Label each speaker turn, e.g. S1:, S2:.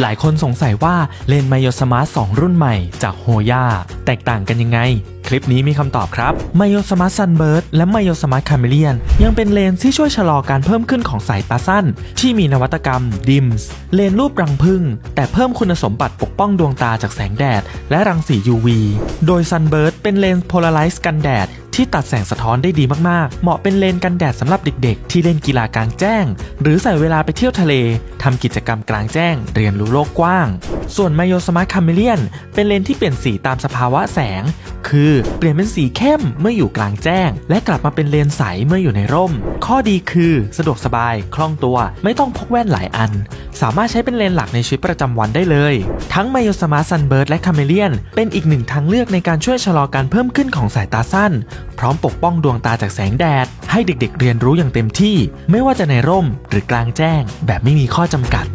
S1: หลายคนสงสัยว่าเลนส์ไมโยสมาร์ท2รุ่นใหม่จากโฮย่าแตกต่างกันยังไง คลิปนี้มีคำตอบครับไมโ o สมาร์ทซันเบิร์ดและไมโ o สมาร์ทคาเมเลียนยังเป็นเลนส์ที่ช่วยชะลอการเพิ่มขึ้นของสายตาสั้น ที่มีนวัตกรรมดิมส์เลนส์รูปรังผึ้งแต่เพิ่มคุณสมบัติปกป้องดวงตาจากแสงแดด และรังสี UV โดย Sunbird เป็นเลนส์โพลาไรซ์กันแดดที่ตัดแสงสะท้อนได้ดีมาก ๆ เหมาะเป็นเลนส์กันแดดสำหรับเด็ก ๆ ที่เล่นกีฬากลางแจ้ง หรือใส่เวลาไปเที่ยวทะเล ทำกิจกรรมกลางแจ้ง เรียนรู้โลกกว้าง ส่วน m y o Smart Chameleon เป็นเลนส์ที่เปลี่ยนสีตามสภาวะแสง คือ เปลี่ยนเป็นสีเข้มเมื่ออยู่กลางแจ้ง และกลับมาเป็นเลนใสเมื่ออยู่ในร่ม ข้อดีคือสะดวกสบายคล่องตัว ไม่ต้องพกแว่นหลายอัน สามารถใช้เป็นเลนหลักในชีวิตประจำวันได้เลย ทั้ง m y o Smart Sunbird และ Chameleon เป็นอีกหนึ่งทางเลือกในการช่วยชะลอการเพิ่มขึ้นของสายตาสั้น พร้อมปกป้องดวงตาจากแสงแดด ให้เด็กๆเรียนรู้อย่างเต็มที่ ไม่ว่าจะในร่มหรือกลางแจ้ง แบบไม่มีข้อจำกัด